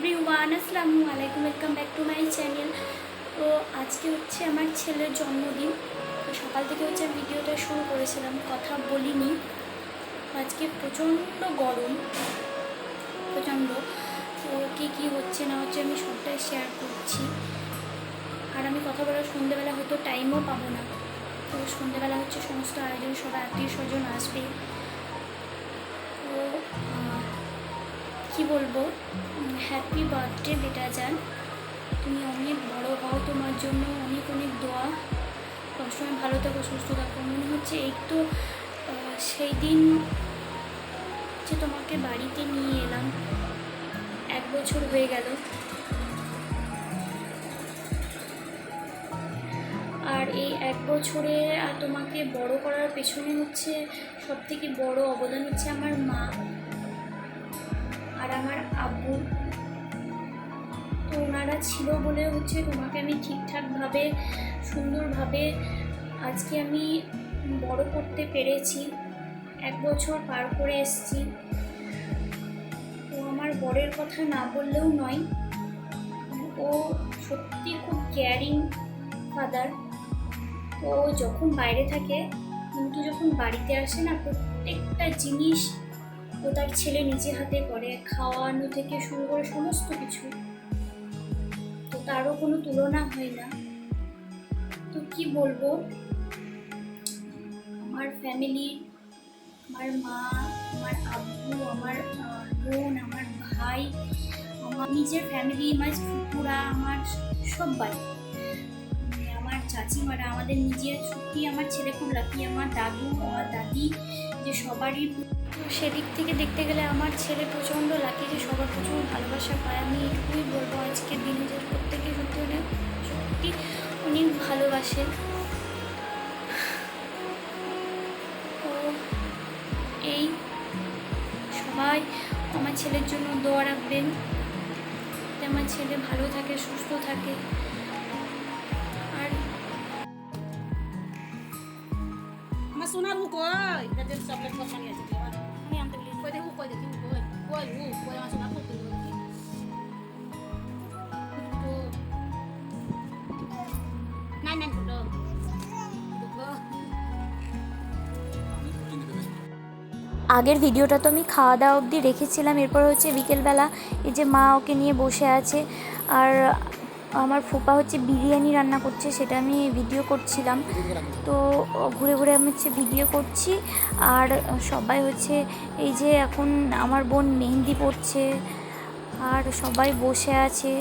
Everyone, আসসালামু আলাইকুম welcome back to my channel তো আজকে হচ্ছে আমার ছেলের জন্মদিন। তো সকাল থেকে হচ্ছে ভিডিওটা শুরু করেছিলাম, কথা বলিনি। আজকে প্রচণ্ড গরম, প্রচণ্ড। তো কী কী হচ্ছে না হচ্ছে আমি সবটাই শেয়ার করছি। আর আমি কথা বলার সন্ধ্যেবেলা হয়তো টাইমও পাবো না। তো সন্ধ্যেবেলা হচ্ছে সমস্ত আয়োজন সবাই আত্মীয় স্বজন আসবে। বলব হ্যাপি বার্থডে বেটা যান তুমি অনেক বড় হও, তোমার জন্য অনেক অনেক দোয়া। সবসময় ভালো থাকো, সুস্থ থাকো। মনে হচ্ছে এই তো সেই দিন যে তোমাকে বাড়িতে নিয়ে এলাম, এক বছর হয়ে গেল। আর এই এক বছরে আর তোমাকে বড় করার পেছনে হচ্ছে সব থেকে বড় অবদান হচ্ছে আমার মা। আমার আব্বু তো ওনারা ছিল বলে হচ্ছে তোমাকে আমি ঠিকঠাকভাবে, সুন্দরভাবে আজকে আমি বড় করতে পেরেছি। এক বছর পার করে এসেছি। তো আমার বরের কথা না বললেও নয়। ও সত্যি খুব কেয়ারিং ফাদার ও যখন বাইরে থাকে, কিন্তু যখন বাড়িতে আসে না, প্রত্যেকটা জিনিস ও তার ছেলে নিজে হাতে করে খাওয়ানো থেকে শুরু করে সমস্ত কিছু। তো তারও কোনো তুলনা হয় না। তো কি বলব? আমার ফ্যামিলি আমার মা, আমার আব্বু, আমার বোন, আমার ভাই, আমার নিজের ফ্যামিলি আমার ফুপুরা আমার সবাই। মানে আমার চাচিমারা, আমাদের নিজের সত্যি আমার ছেলে খুব লাকি আমার দাদু, আমার দাদি, যে সবারই তো সেদিক থেকে দেখতে গেলে আমার ছেলে প্রচণ্ড লাগে যে সবার প্রচুর ভালোবাসা পায়। আমি এটুকুই বলব, আজকের দিনে যে প্রত্যেকে সত্যি অনেক সত্যি অনেক ভালোবাসে। তো এই সবাই আমার ছেলের জন্য দোয়া রাখবেন আমার ছেলে ভালো থাকে, সুস্থ থাকে। আর আমার সোনার কই যাতে চকলেট নিয়ে কই দেখু কই দেখি কই কই হু কই আমার সোনার হু কই দেখি নাই নাই ফুটো দেখো আগের ভিডিওটা তো আমি খাওয়া দাওয়া অবধি রেখেছিলাম, এরপর হচ্ছে বিকেলবেলা এই যে মা ওকে নিয়ে বসে আছে, আর আমার ফুপা হচ্ছে বিরিয়ানি রান্না করছে সেটা আমি ভিডিও করছিলাম। তো ঘুরে ঘুরে আমি হচ্ছে ভিডিও করছি আর সবাই হচ্ছে এই যে এখন আমার বোন মেহেন্দি পড়ছে আর সবাই বসে আছে.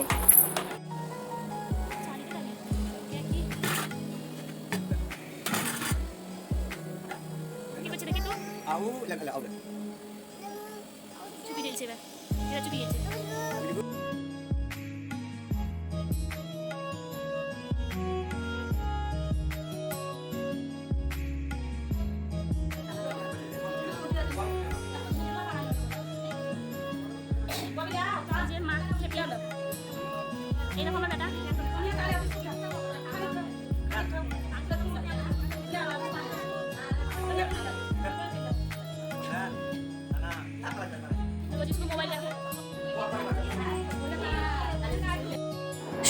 চুপি গেছে এবার। এরা চুপি গেছে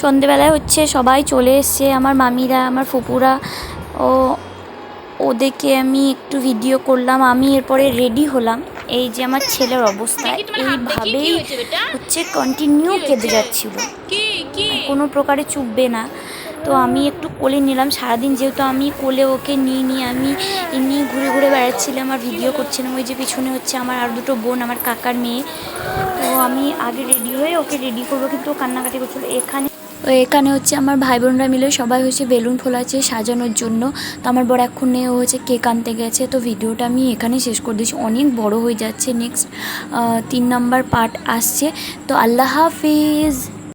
সন্ধেবেলায় হচ্ছে সবাই চলে এসছে, আমার মামিরা, আমার ফুপুরা। ও, ওদেরকে আমি একটু ভিডিও করলাম, আমি এরপরে রেডি হলাম। এই যে আমার ছেলের অবস্থা এইভাবেই হচ্ছে কন্টিনিউ কেঁদে? যাচ্ছিল। কোনো প্রকারে চুপবে না। তো আমি একটু কোলে নিলাম সারাদিন যেহেতু আমি কোলে ওকে নিয়ে নিয়ে আমি এমনি ঘুরে ঘুরে বেড়াচ্ছিলাম আর ভিডিও করছিলাম ওই যে পিছনে হচ্ছে আমার আর দুটো বোন আমার কাকার মেয়ে। তো আমি আগে রেডি হয়ে ওকে রেডি করব কিন্তু ও কান্নাকাটি করছিল। এখানে এখানে হচ্ছে আমার ভাই বোনরা মিলে সবাই হচ্ছে বেলুন ফোলাচ্ছে সাজানোর জন্য। তো আমার বড় ও হচ্ছে কেক আনতে গেছে। তো ভিডিওটা আমি এখানে শেষ করে দিয়েছি অনেক বড় হয়ে যাচ্ছে। নেক্সট তিন নাম্বার পার্ট আসছে। তো আল্লাহ হাফিজ!